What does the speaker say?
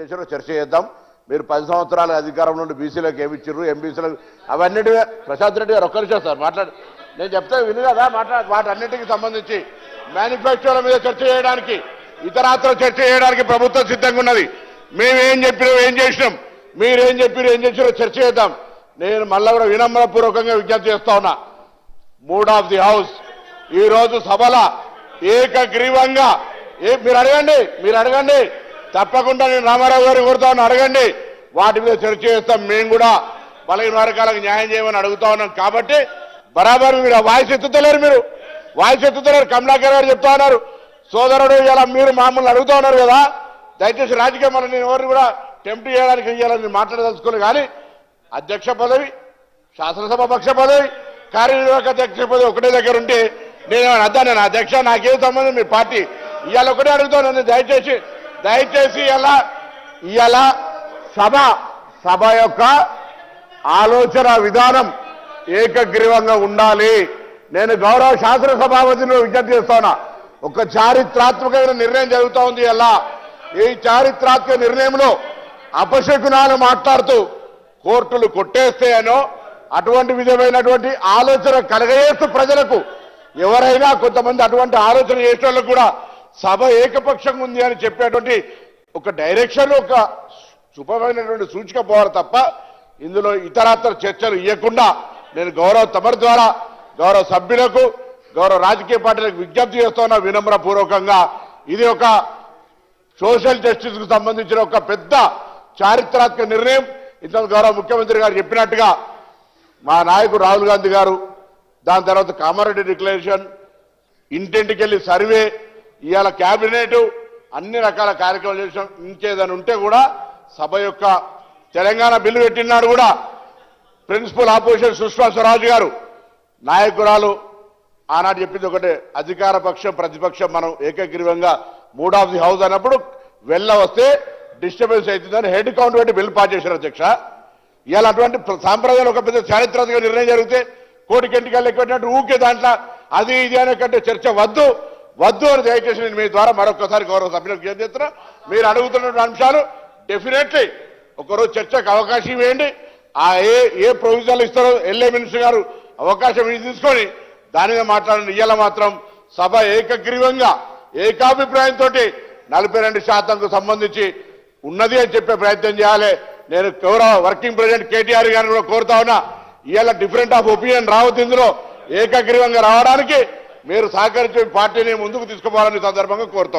చేశారో చర్చ చేద్దాం. మీరు పది సంవత్సరాల అధికారం నుండి బీసీలకు ఏమి ఇచ్చారు ఎంబీసీలకు అవన్నిటి ప్రశాంత్ రెడ్డి గారు ఒక్కరి చేస్తారు సార్ మాట్లాడు. నేను చెప్తే విను కదా మాట్లాడు. వాటన్నిటికి సంబంధించి మేనిఫెస్టోల మీద చర్చ చేయడానికి ఇతరాత్ర చర్చ చేయడానికి ప్రభుత్వం సిద్ధంగా ఉన్నది. మేమేం ఏం చెప్పినాం ఏం చేసినాం మీరేం చెప్పారు ఏం చేసినారో చర్చ చేద్దాం. నేను మళ్ళా కూడా వినమ్రపూర్వకంగా విజ్ఞప్తి చేస్తా ఉన్నా. Mood of the house. ఈరోజు సభల ఏకగ్రీవంగా ఏ మీరు అడగండి మీరు అడగండి. తప్పకుండా నేను రామారావు గారు కోరుతాను అడగండి. వాటి మీద చర్చ చేస్తాం. మేము కూడా బలహీన వర్గాలకు న్యాయం చేయమని అడుగుతా ఉన్నాం. కాబట్టి బరాబర్ మీరు వాయిస్ ఎత్తుతలేరు మీరు. వాయిస్ ఎత్తుతలేరు. కమలాకర్ గారు చెప్తా ఉన్నారు. సోదరుడు ఇలా మీరు మామూలు అడుగుతా ఉన్నారు కదా. దయచేసి రాజకీయం వల్ల నేను ఎవరిని కూడా టెంప్ట్ చేయడానికి ఇవ్వాలని మాట్లాడదలుచుకోలేదు కానీ అధ్యక్ష పదవి శాసనసభ పక్ష పదవి కార్యనిర్వాహక అధ్యక్ష పదవి ఒకటే దగ్గర ఉంటే నేను అద్దా నేను అధ్యక్ష నాకేం సంబంధం? మీ పార్టీ ఇవాళ ఒకటే అడుగుతాను దయచేసి దయచేసి ఇలా ఇవాళ సభ సభ యొక్క ఆలోచన విధానం ఏకగ్రీవంగా ఉండాలి. నేను గౌరవ శాసనసభాపతిని విజ్ఞప్తి చేస్తున్నా. ఒక చారిత్రాత్మకమైన నిర్ణయం జరుగుతూ ఉంది ఎలా ఈ చారిత్రాత్మక నిర్ణయంలో అపశకునాలు మాట్లాడుతూ కోర్టులు కొట్టేస్తాయనో అటువంటి విధమైనటువంటి ఆలోచన కలగజేస్తూ ప్రజలకు ఎవరైనా కొంతమంది అటువంటి ఆలోచన చేసే కూడా సభ ఏకపక్షంగా ఉంది అని చెప్పేటువంటి ఒక డైరెక్షన్ ఒక శుభమైనటువంటి సూచిక పోవాలి తప్ప ఇందులో ఇతరత్ర చర్చలు ఇవ్వకుండా నేను గౌరవ తమరి ద్వారా గౌరవ సభ్యులకు గౌరవ రాజకీయ పార్టీలకు విజ్ఞప్తి చేస్తున్న వినమ్రపూర్వకంగా. ఇది ఒక సోషల్ జస్టిస్కు సంబంధించిన ఒక పెద్ద చారిత్రాత్మక నిర్ణయం. ఇంత గౌరవ ముఖ్యమంత్రి గారు చెప్పినట్టుగా మా నాయకుడు రాహుల్ గాంధీ గారు దాని తర్వాత కామారెడ్డి డిక్లరేషన్ ఇంటింటికి వెళ్ళి సర్వే ఇవాళ క్యాబినెట్ అన్ని రకాల కార్యక్రమాలు చేసిన ఇంకేదని ఉంటే కూడా సభ యొక్క తెలంగాణ బిల్లు పెట్టినాడు కూడా ప్రిన్సిపల్ ఆపోజిషన్ సుష్మా స్వరాజ్ గారు. నాయకురాలు ఆనాడు చెప్పింది ఒకటే అధికార పక్షం ప్రతిపక్షం మనం ఏకగ్రీవంగా మూడ్ ఆఫ్ ది హౌస్ అన్నప్పుడు వెళ్ళ వస్తే డిస్టర్బెన్స్ అవుతుందని హెడ్ కౌంట్ పెట్టి బిల్లు పాస్ చేశారు అధ్యక్ష. ఇవాళ అటువంటి సాంప్రదాయాలు ఒక పెద్ద చారిత్రాత్మక నిర్ణయం జరిగితే కోటికి ఎక్కువ లెక్కట్టినట్టు ఊకే దాంట్లో అది ఇది అనే కంటే చర్చ వద్దు. వద్దు అని దయచేసి నేను మీ ద్వారా మరొకసారి గౌరవ సభ్యులకు చేస్తున్నా. మీరు అడుగుతున్న అంశాలు డెఫినెట్లీ ఒకరోజు చర్చకు అవకాశం ఇవ్వండి. ఆ ఏ ఏ ప్రొవిజన్లు ఇస్తారో ఎల్ఏ మినిస్టర్ గారు అవకాశం ఇది తీసుకొని దాని మీద మాట్లాడిన ఇయ్యాల మాత్రం సభ ఏకగ్రీవంగా ఏకాభిప్రాయంతో నలభై రెండు శాతంకు సంబంధించి ఉన్నది అని చెప్పే ప్రయత్నం చేయాలి. నేను గౌరవ వర్కింగ్ ప్రెసిడెంట్ కేటీఆర్ గారిని కూడా కోరుతా ఉన్నా. ఇవాళ డిఫరెంట్ ఆఫ్ ఒపీనియన్ రావద్దు ఇందులో. ఏకగ్రీవంగా రావడానికి మీరు సహకరించే పార్టీని ముందుకు తీసుకుపోవాలని సందర్భంగా కోరుతాం.